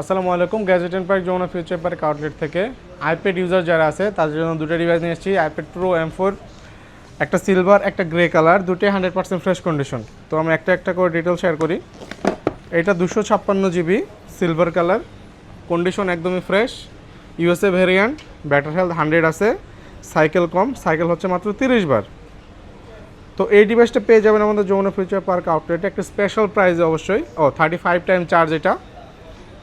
আসসালামু আলাইকুম gadget and park Jamuna future park outlet থেকে। আইপ্যাড ইউজার যারা আছে, তাদের জন্য দুটো ডিভাইস নিয়ে এসেছি আইপ্যাড প্রো এম ফোর একটা সিলভার একটা গ্রে কালার দুটোই হান্ড্রেড পার্সেন্ট ফ্রেশ কন্ডিশন তো আমি একটা একটা করে ডিটেল শেয়ার করি। এটা দুশো ছাপ্পান্ন জিবি সিলভার কালার কন্ডিশন একদমই fresh USA variant battery health hundred আছে সাইকেল কম সাইকেল হচ্ছে মাত্র তিরিশ বার। তো এই ডিভাইসটা পেয়ে যাবেন আমাদের যমুনা ফিউচার পার্ক আউটলেটে একটা স্পেশাল প্রাইসে অবশ্যই। ও থার্টি ফাইভ টাইম চার্জ এটা।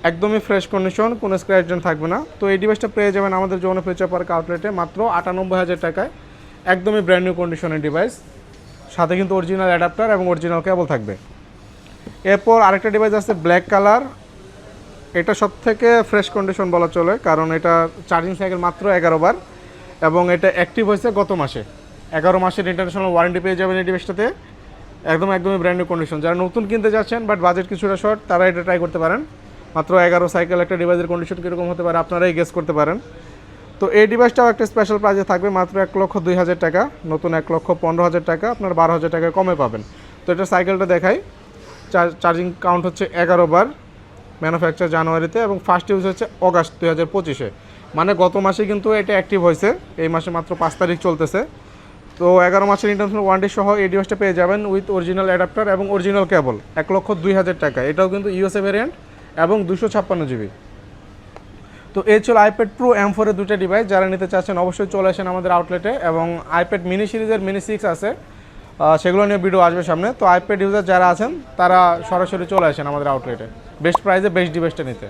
একদমই ফ্রেশ কন্ডিশন কোনো স্ক্র্যাচ থাকবে না। তো এই ডিভাইসটা পেয়ে যাবেন আমাদের যমুনা ফিউচার পার্ক আউটলেটে মাত্র আটানব্বই হাজার টাকায়। একদমই ব্র্যান্ড নিউ কন্ডিশনের ডিভাইস সাথে কিন্তু অরিজিনাল অ্যাডাপ্টার এবং অরিজিনাল কেবল থাকবে। এরপর আরেকটা ডিভাইস আছে ব্ল্যাক কালার এটা সব থেকে ফ্রেশ কন্ডিশন বলা চলে, কারণ এটা চার্জিং সাইকেল মাত্র এগারো বার। এবং এটা অ্যাক্টিভ হয়েছে গত মাসে। এগারো মাসের ইন্টারন্যাশনাল ওয়ারেন্টি পেয়ে যাবেন এই ডিভাইসটাতে একদম, একদমই ব্র্যান্ড নিউ কন্ডিশন যারা নতুন কিনতে যাচ্ছেন বাট বাজেট কিছুটা শর্ট তারা এটা ট্রাই করতে পারেন। মাত্র এগারো সাইকেল একটা ডিভাইসের কন্ডিশন কীরকম হতে পারে আপনারাই গেস করতে পারেন। তো এই ডিভাইসটাও একটা স্পেশাল প্রাইজে থাকবে, মাত্র এক লক্ষ দুই হাজার টাকা, নতুন এক লক্ষ পনেরো হাজার টাকা, আপনার বারো হাজার টাকা কমে পাবেন। তো এটা সাইকেলটা দেখাই চার্জিং কাউন্ট হচ্ছে এগারো বার ম্যানুফ্যাকচার জানুয়ারিতে এবং ফার্স্ট ইউজ হচ্ছে অগাস্ট দুই হাজার পঁচিশে। মানে গত মাসে কিন্তু এটা অ্যাক্টিভ হয়েছে, এই মাসে মাত্র পাঁচ তারিখ চলতেছে। তো এগারো মাসের ইন্টারন্যাশনাল ওয়ারেন্টি সহ এই ডিভাইসটা পেয়ে যাবেন উইথ অরিজিনাল অ্যাডাপ্টার এবং অরিজিনাল কেবল এক লক্ষ দুই হাজার টাকা। এটাও কিন্তু ইউএসএ ভ্যারিয়েন্ট এবং দুশো ছাপ্পান্ন জিবি তো এই ছিল আইপ্যাড প্রো এম ফোরের দুটো ডিভাইস যারা নিতে চাচ্ছেন অবশ্যই চলে আসেন আমাদের আউটলেটে এবং আইপ্যাড মিনি সিরিজের মিনি সিক্স আছে। সেগুলো নিয়ে ভিডিও আসবে সামনে। তো আইপ্যাড ইউজার যারা আছেন, তারা সরাসরি চলে আসেন আমাদের আউটলেটে বেস্ট প্রাইসে বেস্ট ডিভাইসটা নিতে।